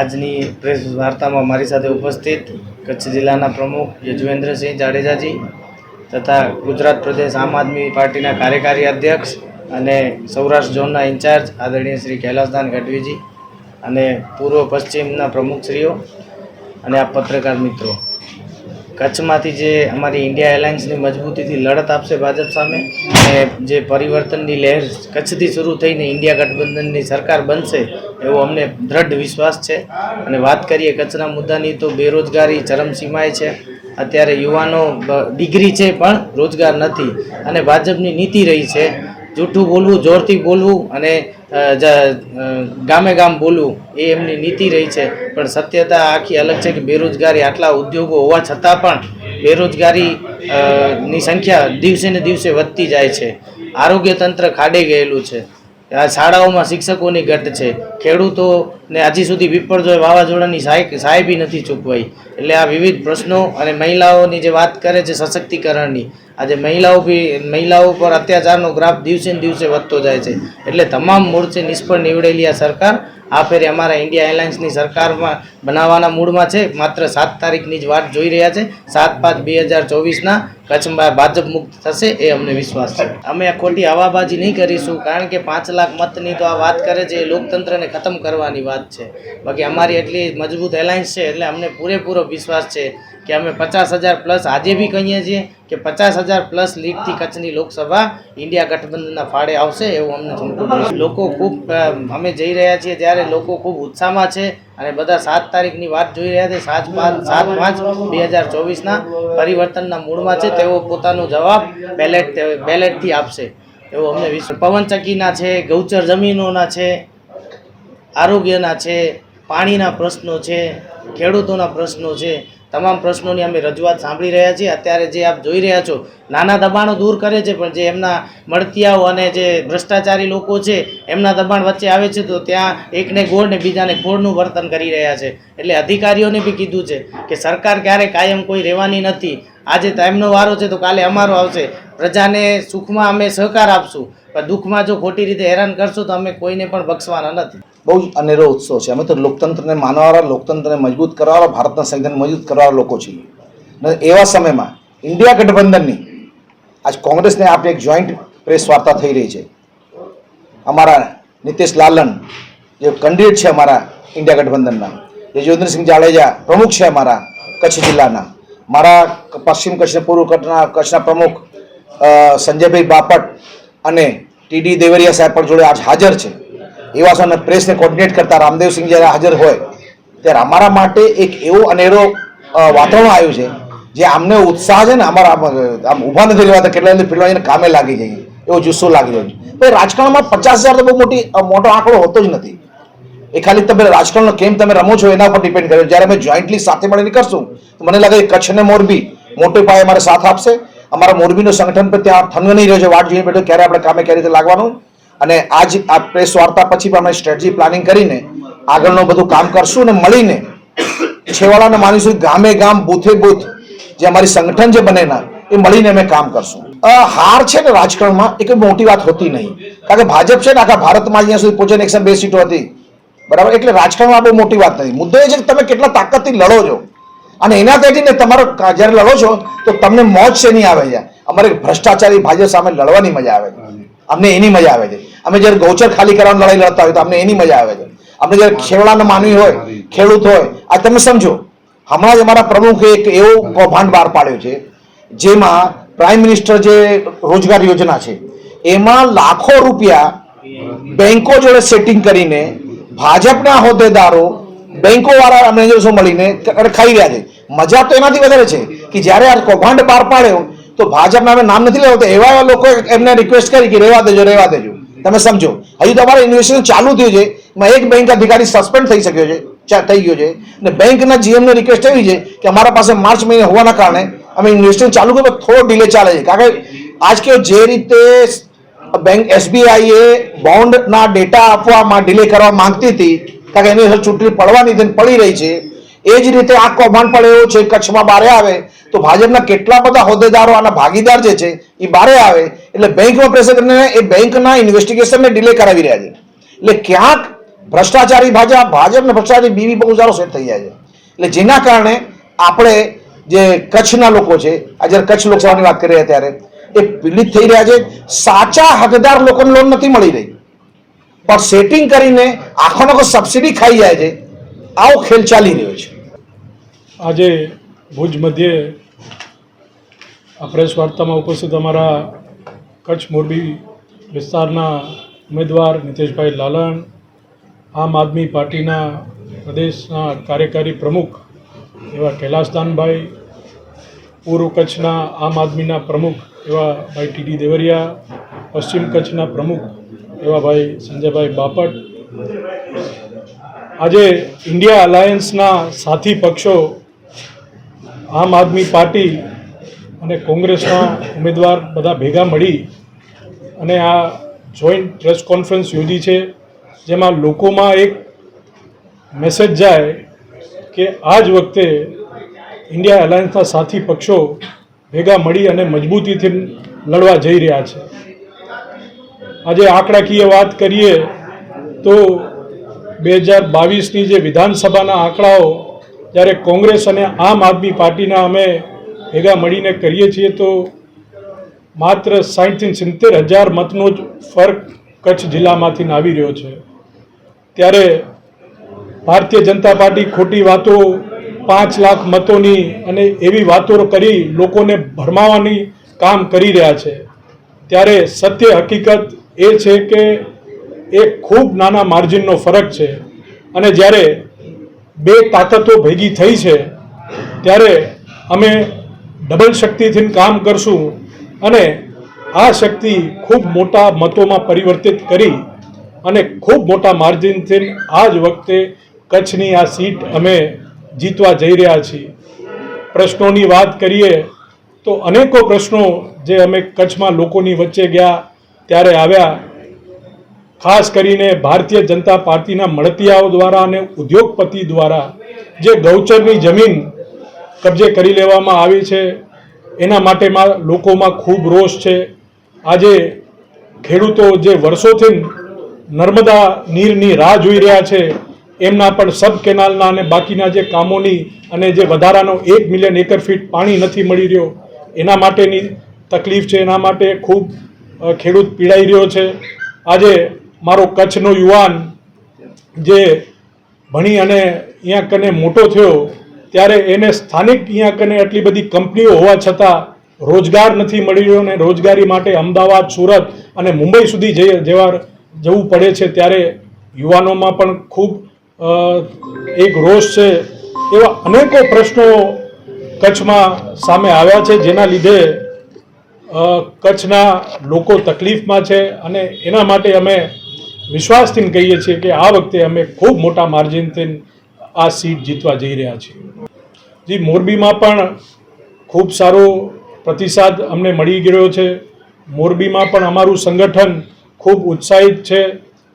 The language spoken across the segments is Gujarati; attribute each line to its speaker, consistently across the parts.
Speaker 1: આજની પ્રેસ વાર્તામાં મારી સાથે ઉપસ્થિત કચ્છ જિલ્લાના પ્રમુખ યજુવેન્દ્રસિંહ જાડેજાજી તથા ગુજરાત પ્રદેશ આમ આદમી પાર્ટીના કાર્યકારી અધ્યક્ષ અને સૌરાષ્ટ્ર ઝોનના ઇન્ચાર્જ આદરણીય શ્રી કૈલાસદાન ગઢવીજી અને પૂર્વ પશ્ચિમના પ્રમુખશ્રીઓ અને આ પત્રકાર મિત્રો. કચ્છમાંથી જે અમારી ઇન્ડિયા એરલાઇન્સની મજબૂતીથી લડત આપશે ભાજપ સામે અને જે પરિવર્તનની લહેર કચ્છથી શરૂ થઈને ઇન્ડિયા ગઠબંધનની સરકાર બનશે, એવો અમને દ્રઢ વિશ્વાસ છે. અને વાત કરીએ કચ્છના મુદ્દાની, તો બેરોજગારી ચરમસીમાએ છે. અત્યારે યુવાનો ડિગ્રી છે પણ રોજગાર નથી. અને ભાજપની નીતિ રહી છે જૂઠું બોલવું, જોરથી બોલવું અને ગામે ગામ બોલવું, એ એમની નીતિ રહી છે. પણ સત્યતા આખી અલગ છે કે બેરોજગારી આટલા ઉદ્યોગો હોવા છતાં પણ બેરોજગારી ની સંખ્યા દિવસે ને દિવસે વધતી જાય છે. આરોગ્ય તંત્ર ખાડે ગયેલું છે. શાળાઓમાં શિક્ષકોની ઘટ છે. ખેડૂતોને હજી સુધી વિપર્જોય વાવાઝોડાની સહાય સહાય બી નથી ચૂકવાઈ. એટલે આ વિવિધ પ્રશ્નો અને મહિલાઓની જે વાત કરે છે સશક્તિકરણની, આજે મહિલાઓ બી મહિલાઓ પર અત્યાચારનો ગ્રાફ દિવસે ને દિવસે વધતો જાય છે. એટલે તમામ મોરચે નિષ્ફળ નીવડેલી આ સરકાર. આ ફેરે અમારા ઇન્ડિયા એલાયન્સની સરકારમાં બનાવવાના મૂડમાં છે. માત્ર સાત તારીખની જ વાત જોઈ રહ્યા છે. સાત પાંચ બે હજાર ચોવીસના કચ્છમાં ભાજપ મુક્ત થશે એ અમને વિશ્વાસ છે. અમે આ ખોટી હવાબાજી નહીં કરીશું, કારણ કે પાંચ લાખ મતની તો આ વાત કરે છે એ લોકતંત્રને ખતમ કરવાની વાત છે. બાકી અમારી એટલી મજબૂત એલાયન્સ છે એટલે અમને પૂરેપૂરો વિશ્વાસ છે કે અમે પચાસ હજાર પ્લસ આજે બી કહીએ છીએ કે પચાસ હજાર પ્લસ લીડથી કચ્છની લોકસભા ઇન્ડિયા ગઠબંધનના ફાળે આવશે એવું અમને લોકો ખૂબ, અમે જઈ રહ્યા છીએ ત્યારે લોકો ખૂબ ઉત્સાહમાં છે અને બધા સાત તારીખની વાત જોઈ રહ્યા છે. સાત પાંચ સાત પાંચ બે હજાર ચોવીસના પરિવર્તનના મૂળમાં છે. તેઓ પોતાનો જવાબ બેલેટ બેલેટથી આપશે. એવો અમને વિશ્વાસ પવનચક્કીના છે, ગૌચર જમીનોના છે, આરોગ્યના છે, પાણીના પ્રશ્નો છે, ખેડૂતોના પ્રશ્નો છે તમામ પ્રશ્નોની અમે રજૂઆત સાંભળી રહ્યા છીએ. અત્યારે જે આપ જોઈ રહ્યા છો, નાના દબાણો દૂર કરે છે, પણ જે એમના મળતિયાઓ અને જે ભ્રષ્ટાચારી લોકો છે, એમના દબાણ વચ્ચે આવે છે, તો ત્યાં એકને ગોળ ને બીજાને ખોળનું વર્તન કરી રહ્યા છે. એટલે અધિકારીઓને બી કીધું છે કે સરકાર ક્યારે કાયમ કોઈ રહેવાની નથી. આજે તેમનો વારો છે, તો કાલે અમારો આવશે. પ્રજાને સુખમાં અમે સહકાર આપશું. પણ દુઃખમાં જો ખોટી રીતે હેરાન કરશું, તો અમે કોઈને પણ બક્ષવાના નથી.
Speaker 2: બહુ જ અનેરો ઉત્સવ છે. અમે તો લોકતંત્રને માનવાવાળા, લોકતંત્રને મજબૂત કરવાવાળા, ભારતના સંવિધાન મજબૂત કરવાવાળા લોકો છીએ. એવા સમયમાં ઇન્ડિયા ગઠબંધનની આજ કોંગ્રેસને આપણે એક જોઈન્ટ પ્રેસ વાર્તા થઈ રહી છે. અમારા નીતિશ લાલન, જે કેન્ડિડેટ છે અમારા ઇન્ડિયા ગઠબંધનના. યજુવેન્દ્રસિંહ જાડેજા પ્રમુખ છે અમારા કચ્છ જિલ્લાના. મારા પશ્ચિમ કચ્છના, પૂર્વ કચ્છના કચ્છના પ્રમુખ સંજયભાઈ બાપટ અને ટીડી દેવરિયા સાહેબ પણ જોડે આજ હાજર છે. એવા સમય પ્રેસને કોર્ડિનેટ કરતા રામદેવસિંહ જ્યારે હાજર હોય, ત્યારે અમારા માટે એક એવો અનેરો વાતાવરણ આવ્યું છે, જે આમને ઉત્સાહ છે ને અમારા આમ- ઊભા નથી રહેવાતા, કેટલા ફિરવાઈને કામે લાગી જઈએ એવો જુસ્સો લાગી રહ્યો છે. ભાઈ રાજકારણમાં પચાસ હજાર તો બહુ મોટી મોટો આંકડો હોતો જ નથી. એ ખાલી તમે રાજકારણનો કેમ તમે રમો છો એના ઉપર ડિપેન્ડ કરે જ્યારે અમે જોઈન્ટલી સાથે મળીને કરશું, તો મને લાગે કચ્છ અને મોરબી મોટે પાયે અમારે સાથ આપશે. અમારા મોરબીનું સંગઠન પણ ત્યાં થનગ નહીં રહ્યો છે. વાટ જોઈને બેઠો ક્યારે આપણે કામે ક્યારે રીતે લાગવાનું. અને આજ આ પ્રેસ વાર્તા પછી પણ અમે સ્ટ્રેટજી પ્લાનિંગ કરીને આગળનું બધું કામ કરશું અને મળીને છેવાડાને માનીશું ગામે ગામ, બૂથે બૂથ જે અમારી સંગઠન જે બનેના એ મળીને અમે કામ કરશું. હાર છે ને રાજકારણમાં, એ કોઈ મોટી વાત હોતી નહીં. કારણ કે ભાજપ છે ને આખા ભારતમાં અહીંયા સુધી પહોંચે એકસો બે સીટો હતી. બરાબર? એટલે રાજકારણમાં બહુ મોટી વાત નથી મુદ્દો એ છે કે તમે કેટલા તાકાતથી લડો છો. અને એના થઈને તમારો જ્યારે લડો છો, તો તમને મોજ છે નહીં આવે છે અમારે ભ્રષ્ટાચારી ભાજપ સામે લડવાની મજા આવે અમને એની મજા આવે છે. અમે જ્યારે ગૌચર ખાલી કરવાની લડાઈ લડતા હોય તો અમને એની મજા આવે છે. અમને જ્યારે છેવાડાના માનવી હોય, ખેડૂત હોય, આ તમે સમજો. હમણાં જ અમારા પ્રમુખે એક એવો કૌભાંડ બહાર પાડ્યો છે, જેમાં પ્રાઇમ મિનિસ્ટર જે રોજગાર યોજના છે, એમાં લાખો રૂપિયા બેંકો જોડે સેટિંગ કરીને ભાજપના હોદ્દેદારો બેંકો વાળા મેનેજર્સો મળીને ખાઈ રહ્યા છે. મજા તો એનાથી વધારે છે કે જ્યારે આ કૌભાંડ બહાર પાડ્યો તો ભાજપના અમે નામ નથી લેવાતો. એવા લોકો એમને રિક્વેસ્ટ કરી કે રહેવા દેજો રહેવા દેજો. તમે સમજો. હજુ તમારે ઇન્વેસ્ટિગેશન ચાલુ થયું છે. એમાં એક બેંક અધિકારી સસ્પેન્ડ થઈ શક્યો છે. થઈ ગયો છે. અને બેંકના જીએમને રિક્વેસ્ટ એવી છે કે અમારા પાસે માર્ચ મહિને હોવાના કારણે અમે ઇન્વેસ્ટિગેશન ચાલુ કર્યું થોડો ડિલે ચાલે છે. કારણ કે આજ કે જે રીતે બેંક એસબીઆઈએ બોન્ડના ડેટા આપવામાં ડિલે કરવા માંગતી હતી, કારણ કે એની ચૂંટણી પડવાની પડી રહી છે એ જ રીતે આ કૌભાંડ પણ એવું છે, કચ્છમાં બારે આવે, તો ભાજપના કેટલા બધા હોદ્દેદારો આના ભાગીદાર જે છે, એ બારે આવે, એટલે બેંકમાં પ્રેશર કરીને એ બેંકના ઇન્વેસ્ટિગેશનને ડિલે કરાવી રહ્યા છે. એટલે ક્યાંક ભ્રષ્ટાચારી ભાજપ, ભાજપને ભ્રષ્ટાચારી બીવી બહુ સારો સેટ થઈ જાય છે. એટલે જેના કારણે આપણે જે કચ્છના લોકો છે, આજે કચ્છ લોકસભાની વાત કરી રહ્યા ત્યારે, એ પીડિત થઈ રહ્યા છે. સાચા હકદાર લોકોને લોન નથી મળી રહી. પણ સેટિંગ કરીને આખો નખો સબસિડી ખાઈ જાય છે. આવો ખેલ ચાલી રહ્યો છે.
Speaker 3: આજે ભુજ મધ્યે આ પ્રેસ વાર્તામાં ઉપસ્થિત અમારા કચ્છ મોરબી વિસ્તારના ઉમેદવાર નીતેશભાઈ લાલણ, આમ આદમી પાર્ટીના પ્રદેશના કાર્યકારી પ્રમુખ એવા કૈલાસદાનભાઈ, પૂર્વ કચ્છના આમ આદમીના પ્રમુખ એવા ભાઈ ટીડી દેવરિયા, પશ્ચિમ કચ્છના પ્રમુખ એવા ભાઈ સંજયભાઈ બાપટ આજે ઇન્ડિયા અલાયન્સના સાથી પક્ષો, આમ આદમી પાર્ટી અને કોંગ્રેસના ઉમેદવાર બધા ભેગા મળી અને આ જોઈન્ટ પ્રેસ કોન્ફરન્સ યોજી છે, જેમાં લોકોમાં એક મેસેજ જાય કે આ જ વખતે ઇન્ડિયા અલાયન્સના સાથી પક્ષો ભેગા મળી અને મજબૂતીથી લડવા જઈ રહ્યા છે. આજે આંકડાકીય વાત કરીએ તો બે હજાર બાવીસની જે વિધાનસભાના આંકડાઓ, જ્યારે કોંગ્રેસ અને આમ આદમી પાર્ટીના અમે ભેગા મળીને કરીએ છીએ, તો માત્ર સાઠથી સિત્તેર હજાર મતનો જ ફરક કચ્છ જિલ્લામાંથી આવી રહ્યો છે. ત્યારે ભારતીય જનતા પાર્ટી ખોટી વાતો પાંચ લાખ મતોની અને એવી વાતો કરી લોકોને ભરમાવાની કામ કરી રહ્યા છે. ત્યારે સત્ય હકીકત એ છે કે એ ખૂબ નાના માર્જિનનો ફરક છે. અને જ્યારે બે તાકાતો ભેગી થઈ છે, ત્યારે અમે ડબલ શક્તિથી કામ કરશું અને આ શક્તિ ખૂબ મોટા મતોમાં પરિવર્તિત કરી અને ખૂબ મોટા માર્જિનથી આ જ વખતે કચ્છની આ સીટ અમે જીતવા જઈ રહ્યા છીએ. પ્રશ્નોની વાત કરીએ તો અનેકો પ્રશ્નો જે અમે કચ્છમાં લોકોની વચ્ચે ગયા, ત્યારે આવ્યા ખાસ કરીને ભારતીય જનતા પાર્ટીના મળતિયાઓ દ્વારા અને ઉદ્યોગપતિ દ્વારા જે ગૌચરની જમીન કબજે કરી લેવામાં આવી છે, એના માટેમાં લોકોમાં ખૂબ રોષ છે. આજે ખેડૂતો જે વર્ષોથી નર્મદા નીરની રાહ જોઈ રહ્યા છે, એમના પણ સબ કેનાલના અને બાકીના જે કામોની અને જે વધારાનો એક મિલિયન એકર ફીટ પાણી નથી મળી રહ્યો, એના માટેની તકલીફ છે. એના માટે ખૂબ ખેડૂત પીડાઈ રહ્યો છે. આજે મારો કચ્છનો યુવાન જે ભણી અને અહીંયા કને મોટો થયો, ત્યારે એને સ્થાનિક અહીંયા કને એટલી બધી કંપનીઓ હોવા છતાં રોજગાર નથી મળી રહ્યો અને રોજગારી માટે અમદાવાદ, સુરત અને મુંબઈ સુધી જઈ જેવા જવું પડે છે, ત્યારે યુવાનોમાં પણ ખૂબ એક રોષ છે એવા અનેકો પ્રશ્નો કચ્છમાં સામે આવ્યા છે, જેના લીધે કચ્છના લોકો તકલીફમાં છે અને એના માટે અમે વિશ્વાસથી કહીએ છીએ કે આ વખતે અમે ખૂબ મોટા માર્જિનથી આ સીટ જીતવા જઈ રહ્યા છીએ. જી, મોરબીમાં પણ ખૂબ સારો પ્રતિસાદ અમને મળી ગયો છે. મોરબીમાં પણ અમારું સંગઠન ખૂબ ઉત્સાહિત છે.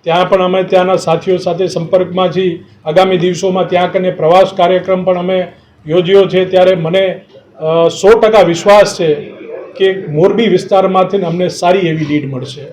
Speaker 3: ત્યાં પણ અમે ત્યાંના સાથીઓ સાથે સંપર્કમાં છીએ આગામી દિવસોમાં ત્યાં કને પ્રવાસ કાર્યક્રમ પણ અમે યોજ્યો છે. ત્યારે મને સો ટકા વિશ્વાસ છે કે મોરબી વિસ્તારમાંથી અમને સારી એવી લીડ મળશે.